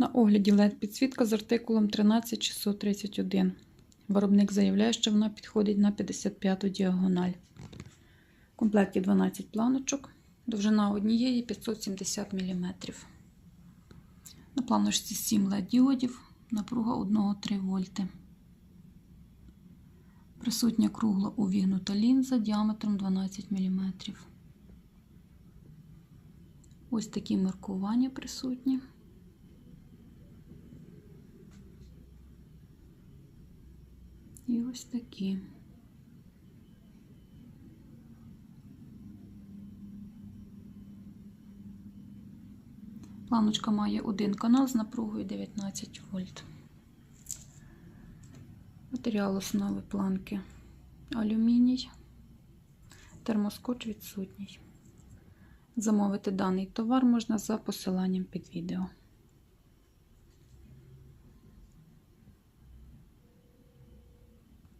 На огляді LED підсвітка з артикулом 13631. Виробник заявляє, що вона підходить на 55-ту діагональ. В комплекті 12 планочок, довжина однієї 570 мм. На планочці 7 LED діодів, напруга 1,3 вольти. Присутня кругла увігнута лінза діаметром 12 мм. Ось такі маркування присутні. Ось такі. Планочка має один канал з напругою 19 вольт. Матеріал основи планки алюміній, термоскоч відсутній. Замовити даний товар можна за посиланням під відео.